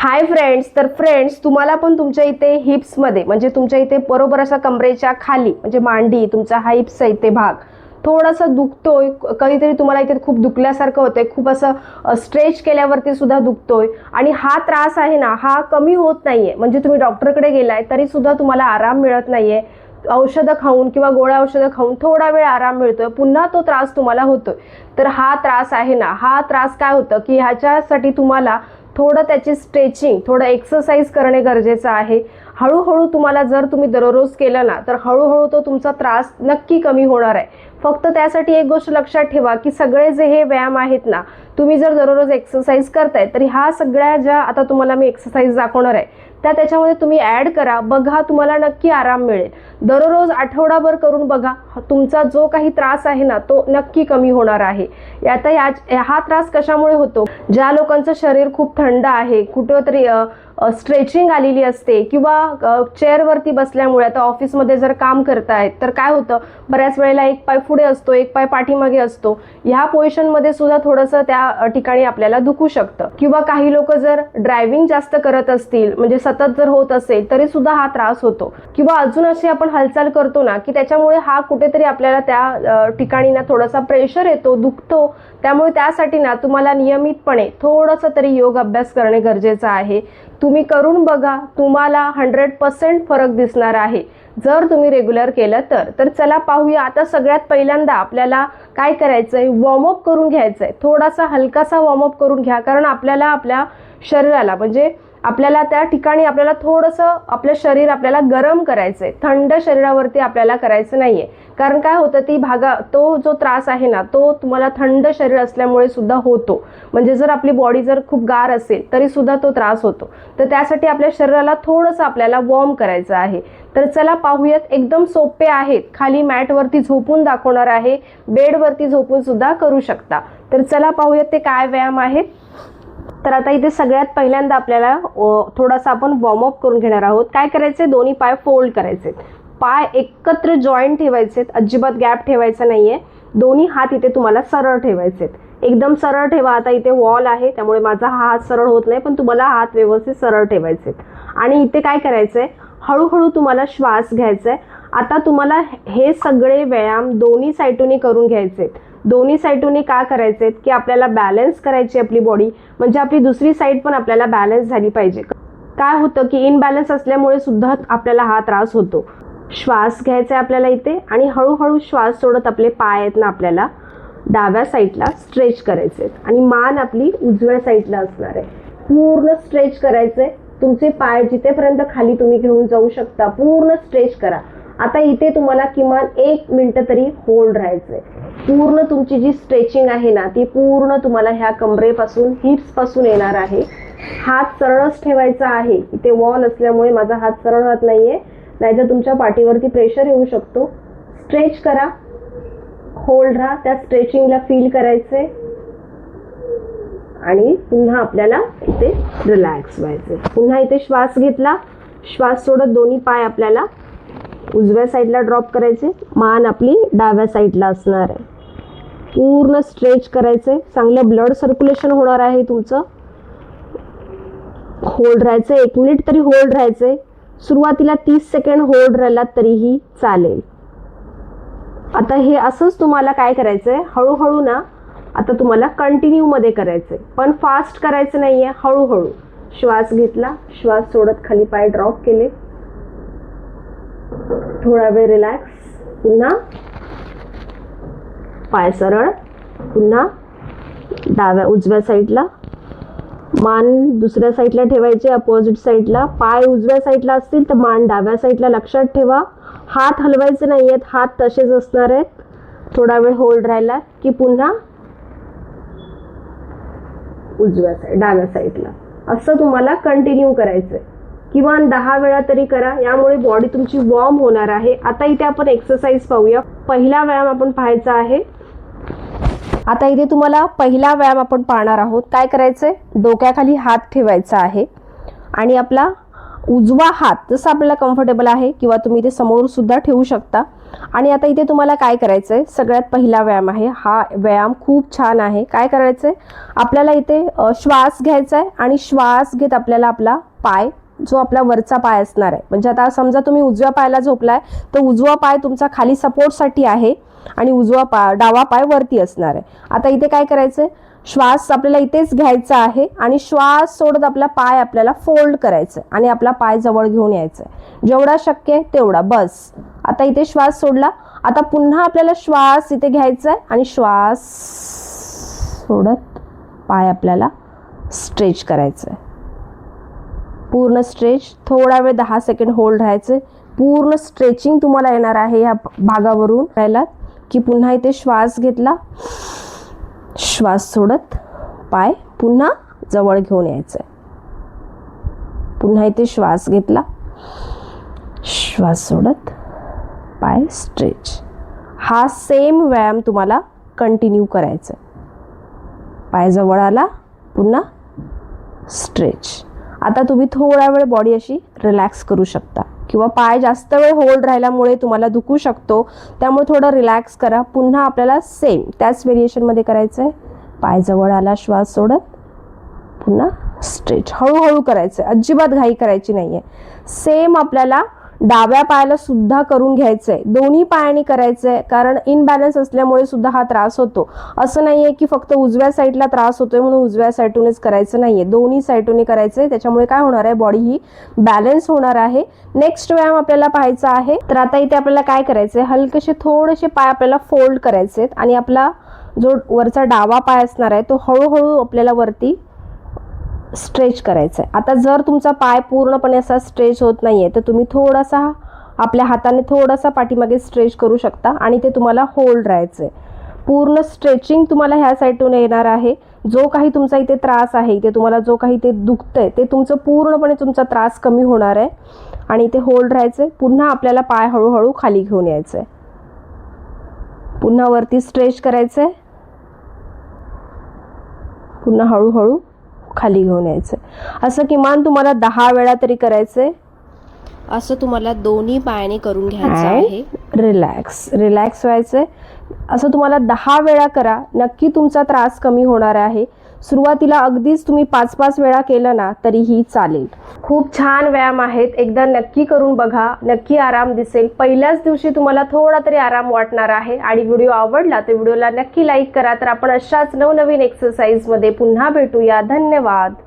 Hi friends तर friends तुम्हाला पण तुमच्या इथे हिप्समध्ये म्हणजे तुमच्या इथे बरोबर असा कमरेच्या खाली म्हणजे मांडी तुमचा हा हिप्स आहे इथे भाग थोडासा दुखतोय कधीतरी तुम्हाला इथे खूप दुखल्यासारखं होतंय खूप असं स्ट्रेच केल्यावरती सुद्धा दुखतोय आणि हा त्रास आहे ना हा कमी होत नाहीये म्हणजे तुम्ही डॉक्टरकडे गेलाय तरी सुद्धा तुम्हाला आराम मिळत नाहीये औषधं खाऊन किंवा गोळ्या औषधं खाऊन थोडा वेळ आराम मिळतोय पुन्हा तो त्रास तुम्हाला होतोय. तर हा त्रास आहे ना हा त्रास काय होतं की ह्याच्यासाठी तुम्हाला थोडं त्याची स्ट्रेचिंग थोडं एक्सरसाइज करणे गरजेचं आहे. हळूहळू तुम्हाला जर तुम्ही दररोज केलं ना तर हळूहळू तो तुमचा त्रास नक्की कमी होणार आहे. फक्त त्यासाठी एक गोष्ट लक्षात ठेवा की सगळे जे हे व्यायाम आहेत ना तुम्ही जर दररोज एक्सरसाइज करताय तरी ह्या सगळ्या ज्या आता तुम्हाला मी एक्सरसाइज दाखवणार आहे त्या त्याच्यामध्ये तुम्ही ॲड करा बघा तुम्हाला नक्की आराम मिळेल. दररोज आठवडाभर करून बघा तुमचा जो काही त्रास आहे ना तो नक्की कमी होणार आहे. आता या हा त्रास कशामुळे होतो? ज्या लोकांचं शरीर खूप थंड आहे कुठं तरी स्ट्रेचिंग आलेली असते किंवा चेअरवरती बसल्यामुळे आता ऑफिसमध्ये जर काम करतायत तर काय होतं? बऱ्याच वेळेला एक पाय पुढे असतो एक पाय पाठीमागे असतो. ह्या पोझिशनमध्ये सुद्धा थोडंसं त्या ठिकाणी आपल्याला दुखू शकतं. किंवा काही लोक जर ड्रायव्हिंग जास्त करत असतील म्हणजे सतत जर होत असेल तरी सुद्धा हा त्रास होतो. किंवा अजून अशी आपण हालचाल करतो ना की त्याच्यामुळे हा कुठेतरी आपल्याला त्या ठिकाणी ना थोडासा प्रेशर येतो दुखतो. त्यामुळे त्यासाठी ना तुम्हाला नियमितपणे थोडंसं तरी योग अभ्यास करणे गरजेचं आहे. तुम्ही करून बघा तुम्हाला हंड्रेड पर्सेंट फरक दिसणार आहे. जर तुम्ही रेग्युलर केलं तर तर चला पाहूया. आता सगळ्यात पहिल्यांदा आपल्याला काय करायचं आहे वॉर्मअप करून घ्यायचं आहे थोडासा हलकासा वॉर्मअप करून घ्या. कारण आपल्याला आपल्या शरीराला म्हणजे आपल्याला त्या ठिकाणी आपल्याला थोडंसं आपलं शरीर आपल्याला गरम करायचं आहे थंड शरीरावरती आपल्याला करायचं नाही आहे कारण काय होतं ती भागा तो जो त्रास आहे ना तो तुम्हाला थंड शरीर असल्यामुळे सुद्धा होतो. म्हणजे जर आपली बॉडी जर खूप गार असेल तरी सुद्धा तो त्रास होतो. तर त्यासाठी आपल्या शरीराला थोडंसं आपल्याला वॉर्म करायचं आहे. तर चला पाहूयात एकदम सोपे आहेत. खाली मॅटवरती झोपून दाखवणार आहे. बेडवरती झोपून सुद्धा करू शकता. तर चला पाहूयात ते काय व्यायाम आहेत. तर आता इथे सगळ्यात पहिल्यांदा आपल्याला थोडासा आपण वॉर्मअप करून घेणार आहोत. काय करायचे? दोन्ही पाय फोल्ड करायचे. पाय एकत्र जॉईंट ठेवायचे अजिबात गॅप ठेवायचा नाहीये. दोन्ही हात इथे तुम्हाला सरळ ठेवायचे एकदम सरळ ठेवा. आता इथे वॉल आहे त्यामुळे माझा हा हात सरळ होत नाही पण तुम्हाला हात व्यवस्थित सरळ ठेवायचे आणि इथे काय करायचंय? हळूहळू तुम्हाला श्वास घ्यायचा आहे आता तुम्हाला हे सगळे व्यायाम दोन्ही साईटूनी करून घ्यायचे आहेत दोन्ही साईडूनही का करायचे की आपल्याला बॅलन्स करायची आपली बॉडी म्हणजे आपली दुसरी साईड पण आपल्याला बॅलन्स झाली पाहिजे. काय होतं की इनबॅलन्स असल्यामुळे सुद्धा आपल्याला हा त्रास होतो. श्वास घ्यायचा आहे आपल्याला इथे आणि हळूहळू श्वास सोडत आपले पाय आहेत ना आपल्याला डाव्या साईडला स्ट्रेच करायचे आहेत. आणि मान आपली उजव्या साईडला असणार आहे. पूर्ण स्ट्रेच करायचे तुमचे पाय जिथेपर्यंत खाली तुम्ही घेऊन जाऊ शकता पूर्ण स्ट्रेच करा. आता इथे तुम्हाला किमान एक मिनटं तरी होल्ड राहायचंय. पूर्ण तुमची जी स्ट्रेचिंग आहे ना ती पूर्ण तुम्हाला ह्या कमरेपासून हिप्सपासून येणार आहे. हात सरळच ठेवायचा आहे. इथे वॉल असल्यामुळे माझा हात सरळ राहत नाहीये. नाहीतर तुमच्या पाठीवरती प्रेशर येऊ शकतो. स्ट्रेच करा. होल्ड राहा. त्या स्ट्रेचिंगला फील करायचे आणि पुन्हा आपल्याला इथे रिलॅक्स व्हायचे पुन्हा इथे श्वास घेतला. श्वास सोडत दोन्ही पाय आपल्याला उजव्या साईडला ड्रॉप करायचे. मान आपली डाव्या साईडला असणार आहे. पूर्ण स्ट्रेच करायचे. चांगलं ब्लड सर्क्युलेशन होणार आहे तुमचं. होल्ड राहायचं. एक मिनिट तरी होल्ड राहायचंय सुरुवातीला तीस सेकंड होल्ड राहिला तरीही चालेल. आता हे असंच तुम्हाला काय करायचंय? हळूहळू ना आता तुम्हाला कंटिन्यू मध्ये करायचंय. पण फास्ट करायचं नाहीये. हळूहळू. श्वास घेतला. श्वास सोडत खाली पाय ड्रॉप केले. थोडा वेळ रिलॅक्स पुन्हा पाय सरळ पुन्हा डाव्या उजव्या साईडला मान दुसऱ्या साईडला ठेवायचे अपोजिट साईडला पाय उजव्या साईडला असतील तर मान डाव्या साईडला लक्षात ठेवा. हात हलवायचे नाही आहेत हात तसेच असणार आहेत. थोडा वेळ होल्ड राहिला की पुन्हा उजव्या साईड डाव्या साईडला असं तुम्हाला कंटिन्यू करायचंय. किमान दहा वेळा तरी करा. यामुळे बॉडी तुमची वॉर्म होणार आहे. आता इथे आपण एक्सरसाइज पाहूया. पहिला व्यायाम आपण पाहायचा आहे. आता इथे तुम्हाला पहिला व्यायाम आपण पाहणार आहोत. काय करायचंय? डोक्याखाली हात ठेवायचा आहे. आणि आपला उजवा हात जसं आपल्याला कम्फर्टेबल आहे किंवा तुम्ही इथे समोर सुद्धा ठेवू शकता. आणि आता इथे तुम्हाला काय करायचं आहे सगळ्यात पहिला व्यायाम आहे. हा व्यायाम खूप छान आहे. काय करायचं आहे आपल्याला इथे श्वास घ्यायचा आहे आणि श्वास घेत आपल्याला आपला पाय जो आपला वरचा पाय असणार आहे. म्हणजे आता समजा तुम्ही उजव्या पायाला झोपलाय तर उजवा पाय तुमचा खाली सपोर्टसाठी आहे आणि उजवा पाय डावा पाय वरती असणार आहे. आता इथे काय करायचं आहे श्वास आपल्याला इथेच घ्यायचा आहे आणि श्वास सोडत आपला पाय आपल्याला फोल्ड करायचा आहे आणि आपला पाय जवळ घेऊन यायचा आहे जेवढा शक्य आहे तेवढा. बस. आता इथे श्वास सोडला. आता पुन्हा आपल्याला श्वास इथे घ्यायचा आहे आणि श्वास सोडत पाय आपल्याला स्ट्रेच करायचं आहे पूर्ण स्ट्रेच थोडा वेळ दहा सेकंड होल्ड राहायचे. पूर्ण स्ट्रेचिंग तुम्हाला येणार आहे या भागावरून. राहिला की पुन्हा इथे श्वास घेतला. श्वास सोडत पाय पुन्हा जवळ घेऊन यायचं पुन्हा इथे श्वास घेतला. श्वास सोडत पाय स्ट्रेच हा सेम व्यायाम तुम्हाला कंटिन्यू करायचा आहे. पाय जवळ आला पुन्हा स्ट्रेच आता तुम्ही थोडा वेळ बॉडी अशी रिलॅक्स करू शकता. किंवा पाय जास्त वेळ होल्ड राहिल्यामुळे तुम्हाला दुखू शकतो. त्यामुळे थोडं रिलॅक्स करा. पुन्हा आपल्याला सेम त्याच व्हेरिएशनमध्ये करायचं आहे पाय जवळ आला श्वास सोडत पुन्हा स्ट्रेच हळूहळू करायचं आहे अजिबात घाई करायची नाही आहे सेम आपल्याला डाव्या पायाला सुद्धा करून घ्यायचं आहे दोन्ही पायाने करायचंय कारण इनबॅलन्स असल्यामुळे सुद्धा हा त्रास होतो. असं नाही आहे की फक्त उजव्या साईडला त्रास होतोय म्हणून उजव्या साईडूनच करायचं नाहीये. दोन्ही साईडूने करायचंय त्याच्यामुळे काय होणार आहे? बॉडी ही बॅलन्स होणार आहे. नेक्स्ट व्यायाम आपल्याला पाहायचा आहे. तर आता इथे आपल्याला काय करायचं आहे हलकेसे थोडेसे पाय आपल्याला फोल्ड करायचे आहेत आणि आपला जो वरचा डावा पाय असणार आहे तो हळूहळू आपल्याला वरती स्ट्रेच करायचं आहे आता जर तुमचा पाय पूर्णपणे असा स्ट्रेच होत नाही आहे तर तुम्ही थोडासा आपल्या हाताने थोडासा पाठीमागे स्ट्रेच करू शकता आणि ते तुम्हाला होल्ड राहायचं आहे पूर्ण स्ट्रेचिंग तुम्हाला ह्या साईडून येणार आहे. जो काही तुमचा इथे त्रास आहे इथे तुम्हाला जो काही ते दुखतंय ते तुमचं पूर्णपणे तुमचा त्रास कमी होणार आहे आणि इथे होल्ड राहायचं आहे पुन्हा आपल्याला पाय हळूहळू खाली घेऊन यायचं आहे पुन्हा वरती स्ट्रेच करायचं आहे पुन्हा हळूहळू खाली घेऊन यायचं. असं किमान तुम्हाला दहा वेळा तरी करायचंय? असं तुम्हाला दोन्ही पायाने करून घ्यायचं आहे. रिलॅक्स रिलॅक्स व्हायचंय. असं तुम्हाला दहा वेळा करा. नक्की तुमचा त्रास कमी होणार आहे. सुरुवातीला अगदीच तुम्ही पाच पाच वेळा केलं ना तरीही चालेल. खूप छान व्यायाम आहेत. एकदा नक्की करून बघा. नक्की आराम दिसेल. पहिल्याच दिवशी तुम्हाला थोडा तरी आराम वाटणार आहे आणि व्हिडिओ आवडला तर व्हिडिओला नक्की लाईक करा. तर आपण अशाच नवनवीन एक्सरसाइजमध्ये पुन्हा भेटूया. धन्यवाद.